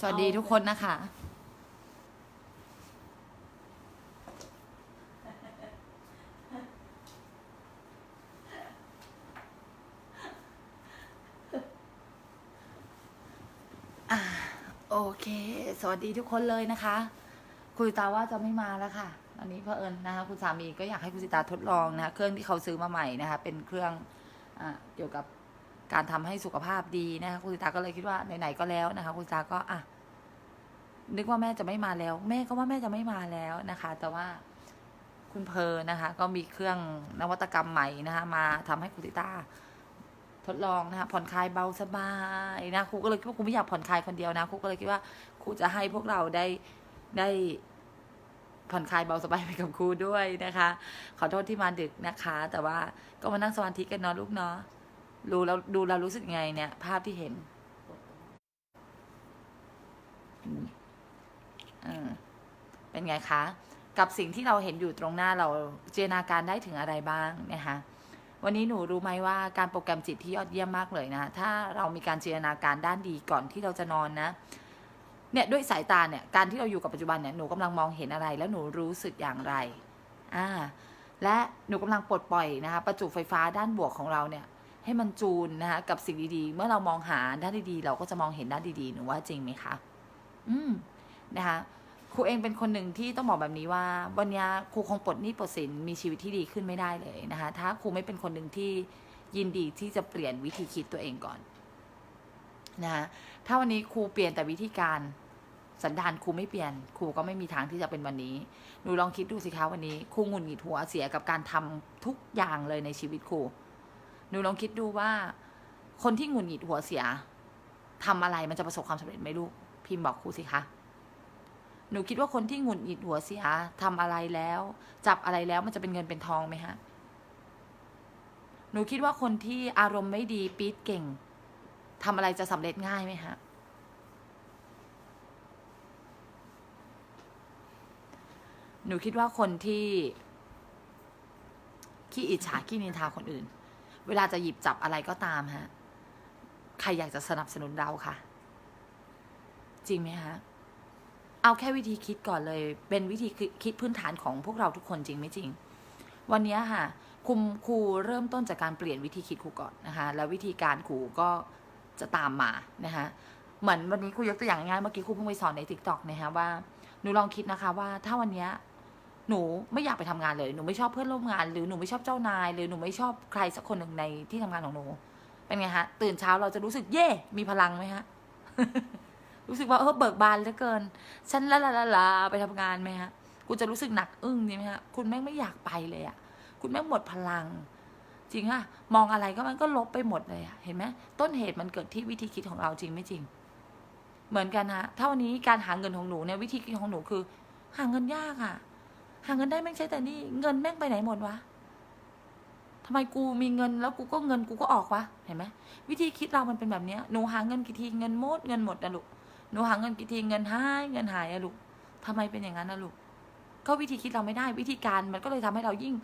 สวัสดีทุกคนนะคะ โอเค สวัสดีทุกคนเลยนะคะ คุณสิตาว่าจะไม่มาแล้วค่ะตอนนี้เผอิญนะคะ คุณสามีก็อยากให้คุณสิตาทดลองนะคะเครื่องที่เขาซื้อมาใหม่นะคะ เป็นเครื่องอเกี่ยวกับ การทำให้สุขภาพดีนะคะคุณสิตาก็เลยคิดว่าไหนๆก็แล้วนะคะ คุณสิตาก็อะนึกว่าแม่จะไม่มาแล้ว แม่ก็ว่าแม่จะไม่มาแล้วนะคะ แต่ว่าคุณเพอนะคะ ก็มีเครื่องนวัตกรรมใหม่นะคะ มาทำให้คุณสิตาทดลองนะคะผ่อนคลายเบาสบายนะครูก็เลยคิดว่าครูไม่อยากผ่อนคลายคนเดียวนะครูก็เลยคิดว่าครูจะให้พวกเราได้ได้ผ่อนคลายเบาสบายไปกับครูด้วยนะคะ ขอโทษที่มาดึกนะคะ แต่ว่าก็มานั่งสมาธิกันเนาะลูกเนาะ ดูแล้วดูเรารู้สึกยังไงเนี่ย ภาพที่เห็นอืมเอเป็นไงคะ กับสิ่งที่เราเห็นอยู่ตรงหน้าเราจินตนาการได้ถึงอะไรบ้างนะคะวันนี้หนูรู้ไหมว่าการโปรแกรมจิตที่ยอดเยี่ยมมากเลยนะ ถ้าเรามีการจินตนาการด้านดีก่อนที่เราจะนอนนะ เนี่ยด้วยสายตาเนี่ย การที่เราอยู่กับปัจจุบันเนี่ยหนูกำลังมองเห็นอะไร แล้วหนูรู้สึกอย่างไร อ่า และหนูกำลังปลดปล่อยนะคะ ประจุไฟฟ้าด้านบวกของเราเนี่ย ให้มันจูนนะคะกับสิ่งดีๆ เมื่อเรามองหาด้านดีๆ เราก็จะมองเห็นด้านดีๆหนูว่าจริงไหมคะ อืมนะคะครูเองเป็นคนหนึ่งที่ต้องบอกแบบนี้ว่า วันนี้ครูคงปลดหนี้ปลดสินมีชีวิตที่ดีขึ้นไม่ได้เลยนะคะ ถ้าครูไม่เป็นคนหนึ่งที่ยินดีที่จะเปลี่ยนวิธีคิดตัวเองก่อนนะคะถ้าวันนี้ครูเปลี่ยนแต่วิธีการสันดานครูไม่เปลี่ยนครูก็ไม่มีทางที่จะเป็นวันนี้หนูลองคิดดูสิคะวันนี้ครูหงุดหงิดหัวเสียกับการทำทุกอย่างเลยในชีวิตครู หนูลองคิดดูว่า คนที่หงุดหงิดหัวเสียทำอะไรมันจะประสบความสำเร็จไหมลูก พิมพ์บอกครูสิคะ หนูคิดว่าคนที่หงุดหงิดหัวเสียทำอะไรแล้ว จับอะไรแล้วมันจะเป็นเงินเป็นทองไหมฮะ หนูคิดว่าคนที่อารมณ์ไม่ดีปี๊ดเก่งทำอะไรจะสำเร็จง่ายไหมฮะหนูคิดว่าคนที่ขี้อิจฉาขี้นินทาคนอื่น เวลาจะหยิบจับอะไรก็ตามฮะ ใครอยากจะสนับสนุนเราคะจริงไหมฮะ เอาแค่วิธีคิดก่อนเลย เป็นวิธีคิดพื้นฐานของพวกเราทุกคนจริงไม่จริง วันนี้ค่ะครูครูเริ่มต้นจากการเปลี่ยนวิธีคิดครูก่อนนะคะ แล้ววิธีการครูก็จะตามมานะคะเหมือนวันนี้ครูยกตัวอย่างง่ายเมื่อกี้ครูเพิ่งไปสอนในทิกตอกนะคะว่าหนูลองคิดนะคะว่าถ้าวันนี้ หนูไม่อยากไปทำงานเลย หนูไม่ชอบเพื่อนร่วมงาน หรือหนูไม่ชอบเจ้านาย หรือหนูไม่ชอบใครสักคนหนึ่งในที่ทำงานของหนู เป็นไงฮะ ตื่นเช้าเราจะรู้สึกเย่มีพลังไหมฮะ รู้สึกว่าเออเบิกบานเหลือเกิน ฉันละละละลาไปทำงานไหมฮะ กูจะรู้สึกหนักอึ้งนี่ไหมฮะ คุณแม่งไม่อยากไปเลยอะ่ะคุณแม่งหมดพลัง จริงอะมองอะไรก็มันก็ลบไปหมดเลยอะเห็นไหมต้นเหตุมันเกิดที่วิธีคิดของเราจริงไม่จริง เหมือนกันฮะ เท่านี้การหาเงินของหนูเนี่ยวิธีคิดของหนูคือ หาเงินยากอะ หาเงินได้แม่งใช้แต่นี่เงินแม่งไปไหนหมดวะทำไมกูมีเงินแล้วกูก็เงินกูก็ออกวะเห็นไหมวิธีคิดเรามันเป็นแบบเนี้ยหนูหาเงินกี่ทีเงินหมดเงินหมดนะลูกหนูหาเงินกี่ทีเงินหายเงินหายอะลูกทำไมเป็นอย่างนั้นนะลูกก็วิธีคิดเราไม่ได้วิธีการมันก็เลยทำให้เรายิ่ง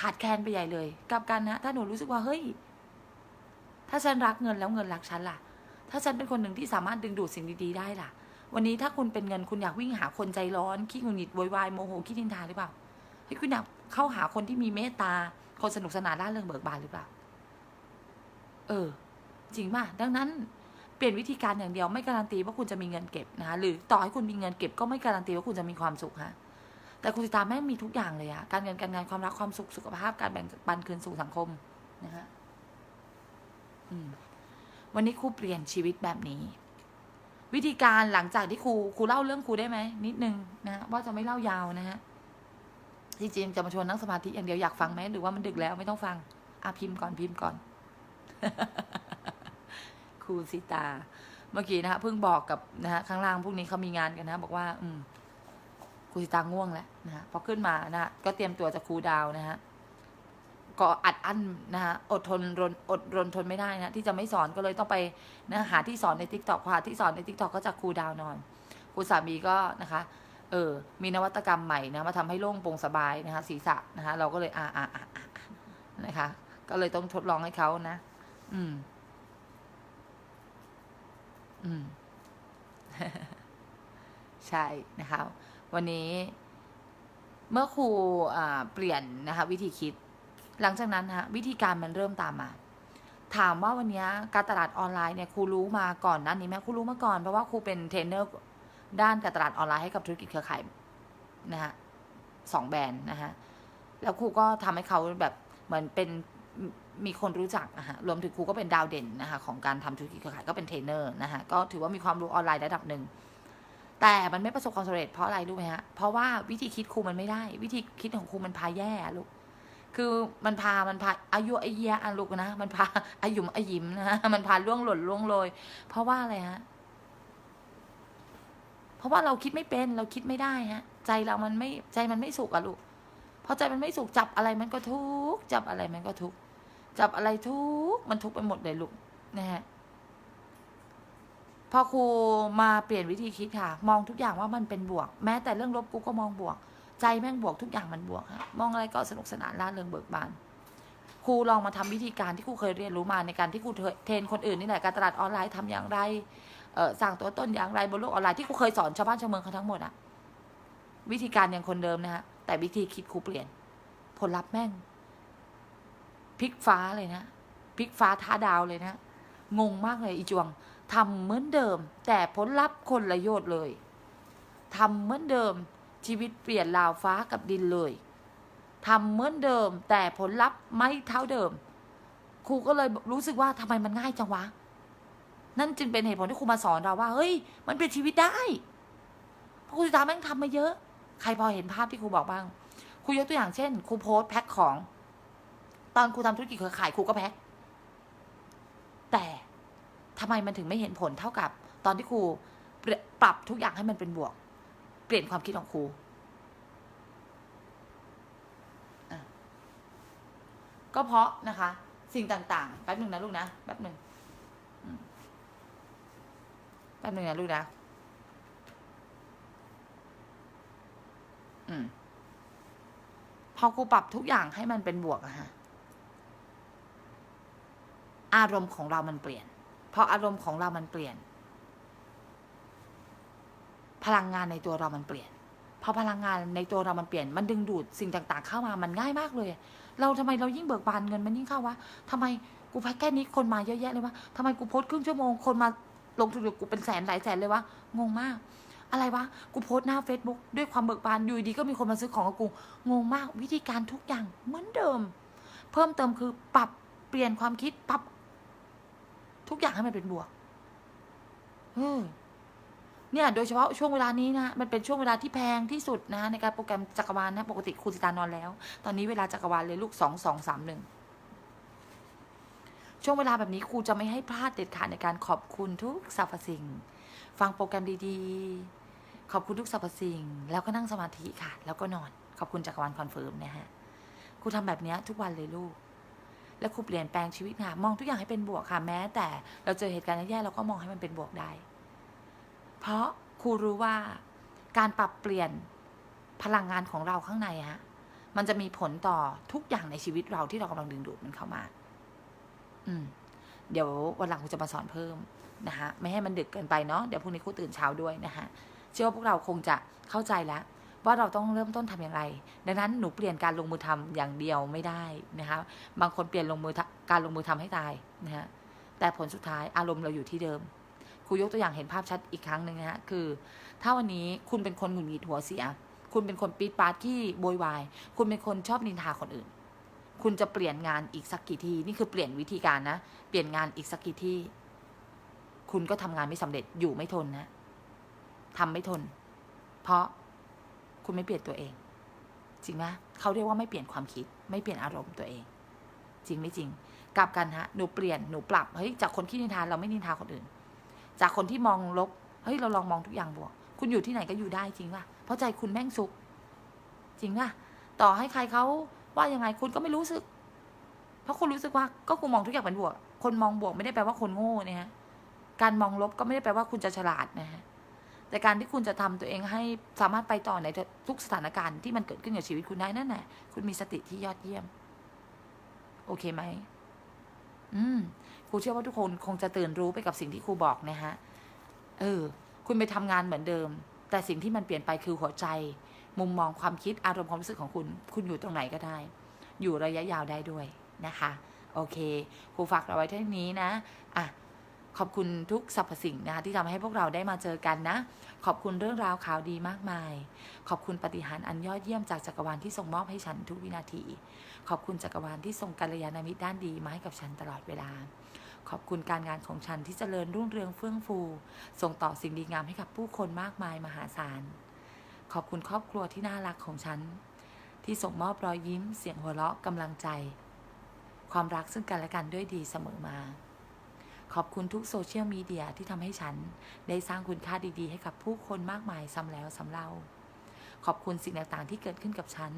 ขาดแคลนไปใหญ่เลยกลับกันนะถ้าหนูรู้สึกว่าเฮ้ย ถ้าฉันรักเงินแล้วเงินรักฉันล่ะ ถ้าฉันเป็นคนหนึ่งที่สามารถดึงดูดสิ่งดีๆได้ล่ะ วันนี้ถ้าคุณเป็นเงินคุณอยากวิ่งหาคนใจร้อนขี้หงุดหงิดโวยวายโมโหขี้ทินทาหรือเปล่าเฮ้ยคุณอยากเข้าหาคนที่มีเมตตา คนสนุกสนานร่าเริงเบิกบานหรือเปล่า เออ จริงป่ะดังนั้นเปลี่ยนวิธีการอย่างเดียวไม่การันตีว่าคุณจะมีเงินเก็บนะคะหรือต่อให้คุณมีเงินเก็บก็ไม่การันตีว่าคุณจะมีความสุขฮะแต่คุณสิตาแม่งมีทุกอย่างเลยอะการเงินการงานความรักความสุขสุขภาพการแบ่งปันคืนสู่สังคมนะฮะอืมวันนี้ครูเปลี่ยนชีวิตแบบนี้ วิธีการหลังจากที่ครูครูเล่าเรื่องครูได้ไหมนิดนึงนะว่าจะไม่เล่ายาวนะฮะจริงจะมาชวนนั่งสมาธิอย่างเดียวอยากฟังไหมหรือว่ามันดึกแล้วไม่ต้องฟังอะพิมพ์ก่อนพิมพ์ก่อน ครูสิตา เมื่อกี้นะคะเพิ่งบอกกับนะฮะข้างล่างพวกนี้เขามีงานกันนะ บอกว่า อืมครูสิตาง่วงแล้วนะฮะพอขึ้นมานะฮะก็เตรียมตัวจะครูดาวนะฮะ ก็อัดอั้นนะฮะอดทนรนอดรนทนไม่ได้นะที่จะไม่สอนก็เลยต้องไปนะหาที่สอนในทิกตอกพอหาที่สอนในทิกตอกก็จะครูดาวนอนครูสามีก็นะคะเออมีนวัตกรรมใหม่นะมาทำให้โล่งโปร่งสบายนะคะศีรษะนะคะเราก็เลยอ่าอ่าอ่าอ่านะคะ ก็เลยต้องทดลองให้เขานะ อืม อืม ใช่นะคะ วันนี้เมื่อครูเปลี่ยนนะคะ วิธีคิด หลังจากนั้นฮะวิธีการมันเริ่มตามมา ถามว่าวันนี้การตลาดออนไลน์เนี่ยครูรู้มาก่อนนั้นนี้ไหมครูรู้มาก่อนเพราะว่าครูเป็นเทรนเนอร์ด้านการตลาดออนไลน์ให้กับธุรกิจเครือข่ายนะฮะสองแบรนด์นะฮะแล้วครูก็ทำให้เขาแบบเหมือนเป็นมีคนรู้จักนะฮะรวมถึงครูก็เป็นดาวเด่นนะคะของการทำธุรกิจเครือข่ายก็เป็นเทรนเนอร์นะฮะก็ถือว่ามีความรู้ออนไลน์ระดับหนึ่งแต่มันไม่ประสบความสำเร็จเพราะอะไรรู้ไหมฮะเพราะว่าวิธีคิดครูมันไม่ได้ วิธีคิดของครูมันพาแย่ลูก คือมันพามันพาอายุอาเยียอะลูกนะ มันพาอายุมอายิมนะฮะมันพาล่วงหล่นล่วงโรยเพราะว่าอะไรฮะเพราะว่าเราคิดไม่เป็นเราคิดไม่ได้ฮะ ใจเรามันไม่ใจมันไม่สุขอะลูกพอใจมันไม่สุขจับอะไรมันก็ทุกข์จับอะไรมันก็ทุกข์จับอะไรทุกข์มันทุกข์ไปหมดเลยลูกนะฮะพอครูมาเปลี่ยนวิธีคิดค่ะ มองทุกอย่างว่ามันเป็นบวก แม้แต่เรื่องลบกูก็มองบวก ใจแม่งบวกทุกอย่างมันบวกฮะมองอะไรก็สนุกสนานร่าเริงเบิกบานครูลองมาทำวิธีการที่ครูเคยเรียนรู้มาในการที่ครูเทรนคนอื่นนี่แหละการตลาดออนไลน์ทำอย่างไรเออสั่งตัวต้นอย่างไรบนโลกออนไลน์ที่ครูเคยสอนชาวบ้านชาวเมืองเขาทั้งหมดอะวิธีการยังคนเดิมนะฮะแต่วิธีคิดครูเปลี่ยน ผลลัพธ์แม่งพลิกฟ้าเลยนะพลิกฟ้าท้าดาวเลยนะงงมากเลยอีจวงทำเหมือนเดิม แต่ผลลัพธ์คนละโยชน์เลยทำเหมือนเดิม ชีวิตเปลี่ยนราวฟ้ากับดินเลยทำเหมือนเดิม แต่ผลลัพธ์ไม่เท่าเดิม ครูก็เลยรู้สึกว่าทำไมมันง่ายจังวะ นั่นจึงเป็นเหตุผลที่ครูมาสอนเราว่า เฮ้ย มันเปลี่ยนชีวิตได้เพราะครูสิตาแม่งทำมาเยอะ ใครพอเห็นภาพที่ครูบอกบ้าง ครูยกตัวอย่างเช่น ครูโพสต์แพ็คของ ตอนครูทำธุรกิจเครือข่ายครูก็แพ็ค แต่ทำไมมันถึงไม่เห็นผลเท่ากับ ตอนที่ครูปรับทุกอย่างให้มันเป็นบวก ปลี่ยนความคิดของครูก็เพราะนะคะ สิ่งต่างๆแป๊บหนึ่งนะลูกนะแป๊บหนึ่งแป๊บหนึ่งนะลูกนะอืมพอครูปรับทุกอย่างให้มันเป็นบวกอะฮะอารมณ์ของเรามันเปลี่ยนพออารมณ์ของเรามันเปลี่ยน พลังงานในตัวเรามันเปลี่ยนพอพลังงานในตัวเรามันเปลี่ยนมันดึงดูดสิ่งต่างๆ เข้ามามันง่ายมากเลย เราทำไมเรายิ่งเบิกบานเงินมันยิ่งเข้าวะทำไมกูแพ็คแค่นี้คนมาเยอะแยะเลยวะทำไมกูโพสต์ครึ่งชั่วโมงคนมาลงทุนกับกูเป็นแสนหลายแสนเลยวะงงมาก อะไรวะกูโพสต์หน้า Facebook ด้วยความเบิกบานอยู่ดีก็มีคนมาซื้อของกับกูงงมากวิธีการทุกอย่างเหมือนเดิม เพิ่มเติมคือปรับเปลี่ยนความคิดปรับ ทุกอย่างให้มันเป็นบวกเออ เนี่ยโดยเฉพาะช่วงเวลานี้นะมันเป็นช่วงเวลาที่แพงที่สุดนะในการโปรแกรมจักรวาลนะปกติครูสิตานอนแล้ว ตอนนี้เวลาจักรวาลเลยลูกสองสองสามหนึ่งช่วงเวลาแบบนี้ครูจะไม่ให้พลาดเด็ดขาดในการขอบคุณทุกสรรพสิ่ง ฟังโปรแกรมดีๆ ขอบคุณทุกสรรพสิ่ง แล้วก็นั่งสมาธิค่ะ แล้วก็นอน ขอบคุณจักรวาลคอนเฟิร์มนะฮะครูทำแบบนี้ทุกวันเลยลูก แล้วครูเปลี่ยนแปลงชีวิตค่ะ มองทุกอย่างให้เป็นบวกค่ะ แม้แต่เราเจอเหตุการณ์แย่ๆเราก็มองให้มันเป็นบวกได้ เพราะครูรู้ว่าการปรับเปลี่ยนพลังงานของเราข้างในฮะมันจะมีผลต่อทุกอย่างในชีวิตเราที่เรากำลังดึงดูดมันเข้ามา อืม เดี๋ยววันหลังครูจะมาสอนเพิ่มนะคะไม่ให้มันดึกเกินไปเนาะเดี๋ยวพรุ่งนี้ครูตื่นเช้าด้วยนะคะเชื่อว่าพวกเราคงจะเข้าใจแล้วว่าเราต้องเริ่มต้นทำอย่างไร ดังนั้นหนูเปลี่ยนการลงมือทำอย่างเดียวไม่ได้นะคะบางคนเปลี่ยนลงมือทำการลงมือทำให้ตายนะฮะแต่ผลสุดท้ายอารมณ์เราอยู่ที่เดิม รูยกตัวอย่างเห็นภาพชัดอีกครั้งหนึ่งนะฮะคือ ถ้าวันนี้คุณเป็นคนหงุดหงิดหัวเสีย คุณเป็นคนปีดปาดที่โวยวาย คุณเป็นคนชอบนินทาคนอื่น คุณจะเปลี่ยนงานอีกสักกี่ทีนี่คือเปลี่ยนวิธีการนะ เปลี่ยนงานอีกสักกี่ที่ คุณก็ทำงานไม่สำเร็จอยู่ไม่ทนนะทำไม่ทน เพราะคุณไม่เปลี่ยนตัวเอง จริงไหมเขาเรียกว่าไม่เปลี่ยนความคิด ไม่เปลี่ยนอารมณ์ตัวเอง จริงไม่จริง กลับกันฮะหนูเปลี่ยนหนูปรับเฮ้ยจากคนที่นินทาเราไม่นินทาคนอื่น จากคนที่มองลบเฮ้ยเราลองมองทุกอย่างบวก คุณอยู่ที่ไหนก็อยู่ได้จริงป่ะเพราะใจคุณแม่งสุข จริงป่ะต่อให้ใครเขาว่ายังไงคุณก็ไม่รู้สึก เพราะคุณรู้สึกว่าก็คุณมองทุกอย่างเป็นบวก คนมองบวกไม่ได้แปลว่าคนโง่เนี่ยฮะการมองลบก็ไม่ได้แปลว่าคุณจะฉลาดนะฮะแต่การที่คุณจะทำตัวเองให้สามารถไปต่อในทุกสถานการณ์ที่มันเกิดขึ้นกับชีวิตคุณได้นั่นแหละคุณมีสติที่ยอดเยี่ยม โอเคไหม อืม รูเชื่อว่าทุกคนคงจะตื่นรู้ไปกับสิ่งที่ครูบอกนะฮะ เออ คุณไปทำงานเหมือนเดิม แต่สิ่งที่มันเปลี่ยนไปคือหัวใจ มุมมองความคิดอารมณ์ความรู้สึกของคุณ คุณอยู่ตรงไหนก็ได้ อยู่ระยะยาวได้ด้วยนะคะ โอเค ครูฝากเราไว้เท่านี้นะ อะ ขอบคุณทุกสรรพสิ่งนะคะที่ทำให้พวกเราได้มาเจอกันนะ ขอบคุณเรื่องราวข่าวดีมากมาย ขอบคุณปฏิหารอันยอดเยี่ยมจากจักรวาลที่ทรงมอบให้ฉันทุกวินาที ขอบคุณจักรวาลที่ทรงกัลยาณมิตรด้านดีมาให้กับฉันตลอดเวลา ขอบคุณการงานของฉันที่เจริญรุ่งเรืองเฟื่องฟู ส่งต่อสิ่งดีงามให้กับผู้คนมากมายมหาศาล ขอบคุณครอบครัวที่น่ารักของฉัน ที่ส่งมอบรอยยิ้ม เสียงหัวเราะกำลังใจ ความรักซึ่งกันและกันด้วยดีเสมอมา ขอบคุณทุกโซเชียลมีเดียที่ทำให้ฉัน ได้สร้างคุณค่าดีๆ ให้กับผู้คนมากมายซ้ำแล้วซ้ำเล่าขอบคุณสิ่งต่างๆที่เกิดขึ้นกับฉัน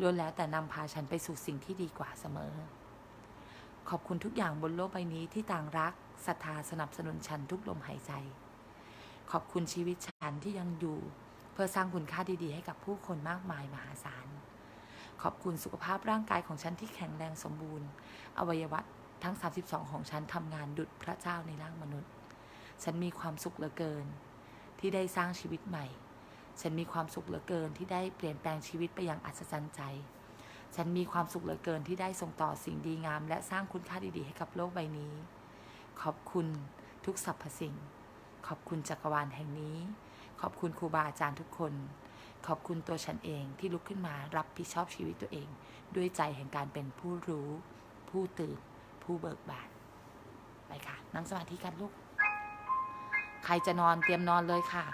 ล้วนแล้วแต่นำพาฉันไปสู่สิ่งที่ดีกว่าเสมอ ขอบคุณทุกอย่างบนโลกใบนี้ที่ต่างรักศรัทธาสนับสนุนฉันทุกลมหายใจ ขอบคุณชีวิตฉันที่ยังอยู่ เพื่อสร้างคุณค่าดีๆ ให้กับผู้คนมากมายมหาศาล ขอบคุณสุขภาพร่างกายของฉันที่แข็งแรงสมบูรณ์ อวัยวะทั้ง 32 ของฉันทำงานดุจพระเจ้าในร่างมนุษย์ ฉันมีความสุขเหลือเกิน ที่ได้สร้างชีวิตใหม่ ฉันมีความสุขเหลือเกินที่ได้เปลี่ยนแปลงชีวิตไปอย่างอัศจรรย์ใจ ฉันมีความสุขเหลือเกินที่ได้ส่งต่อสิ่งดีงาม และสร้างคุณค่าดีๆ ให้กับโลกใบนี้ ขอบคุณทุกสรรพสิ่ง ขอบคุณจักรวาลแห่งนี้ ขอบคุณครูบาอาจารย์ทุกคน ขอบคุณตัวฉันเองที่ลุกขึ้นมารับผิดชอบชีวิตตัวเอง ด้วยใจแห่งการเป็นผู้รู้ ผู้ตื่น ผู้เบิกบาน ไปค่ะ นั่งสมาธิกันลูก ใครจะนอนเตรียมนอนเลยค่ะ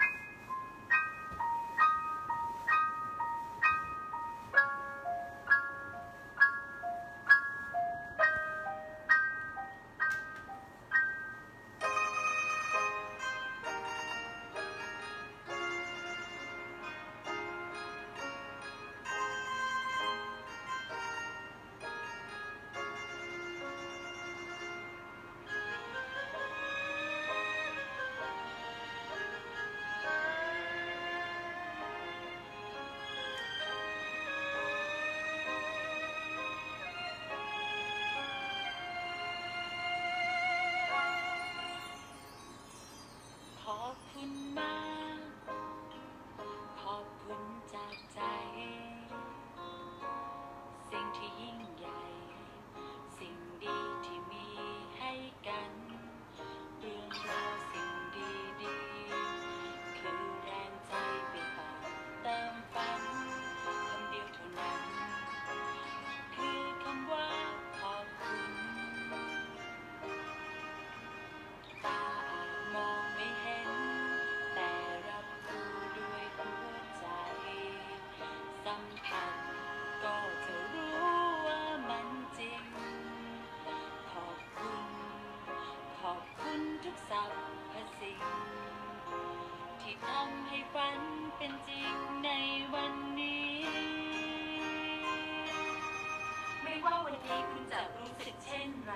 ที่คุณจะรู้สึกเช่นไร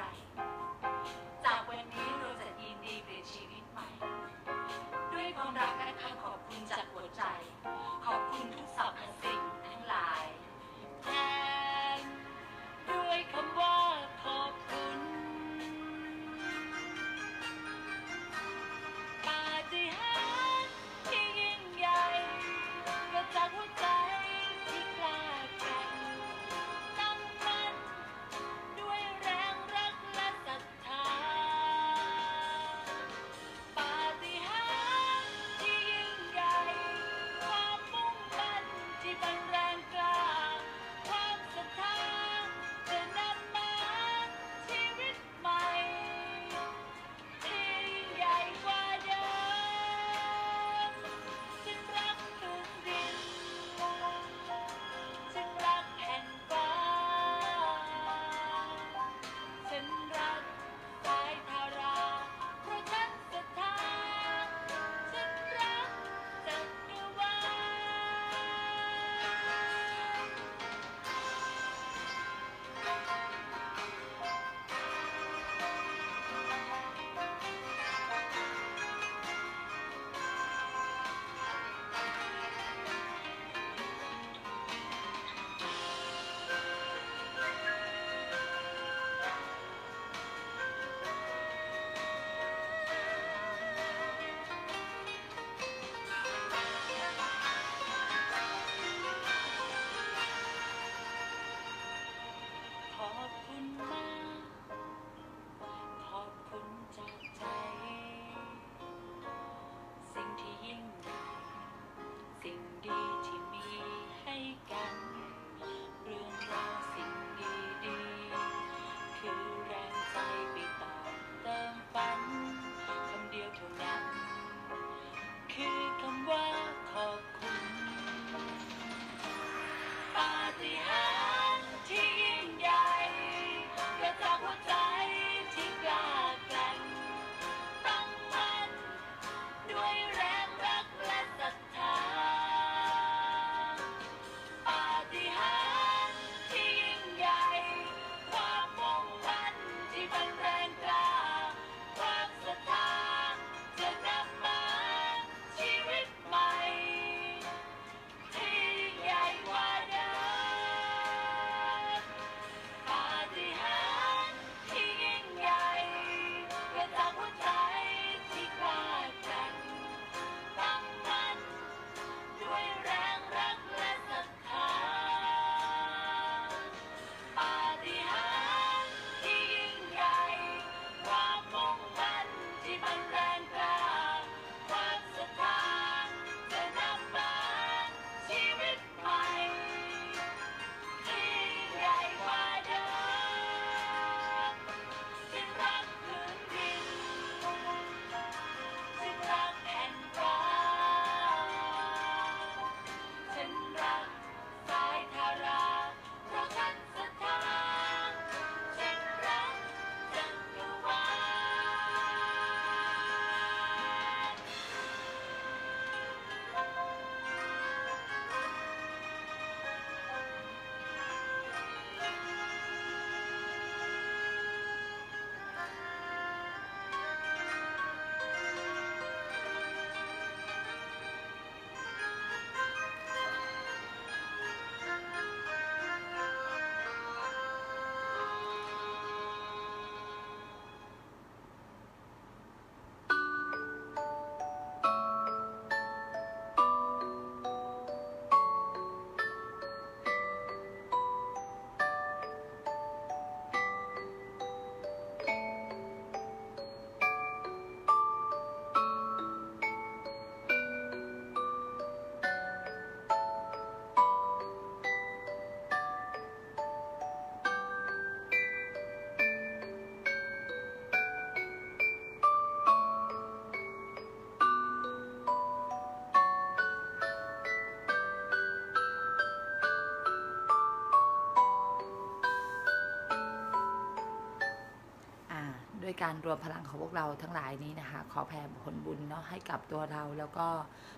ด้วยการรวมพลังของพวกเราทั้งหลายนี้นะคะ ขอแผ่ผลบุญเนาะให้กับตัวเราแล้วก็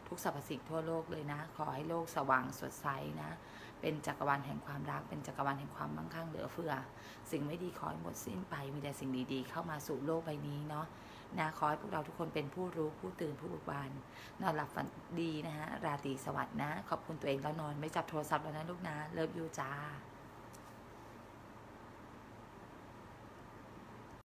ทุกสรรพสิ่งทั่วโลกเลยนะ ขอให้โลกสว่างสดใสนะ เป็นจักรวาลแห่งความรัก เป็นจักรวาลแห่งความมั่งคั่งเหลือเฟือ สิ่งไม่ดีขอให้หมดสิ้นไป มีแต่สิ่งดีๆ เข้ามาสู่โลกใบนี้เนาะนะขอให้พวกเราทุกคนเป็นผู้รู้ผู้ตื่นผู้บิกบานนอนหลับฝันดีนะฮะราตรีสวัสดิ์นะ ขอบคุณตัวเองแล้วนอนไม่จับโทรศัพท์แล้วนะลูกนะเลิฟยูจ้า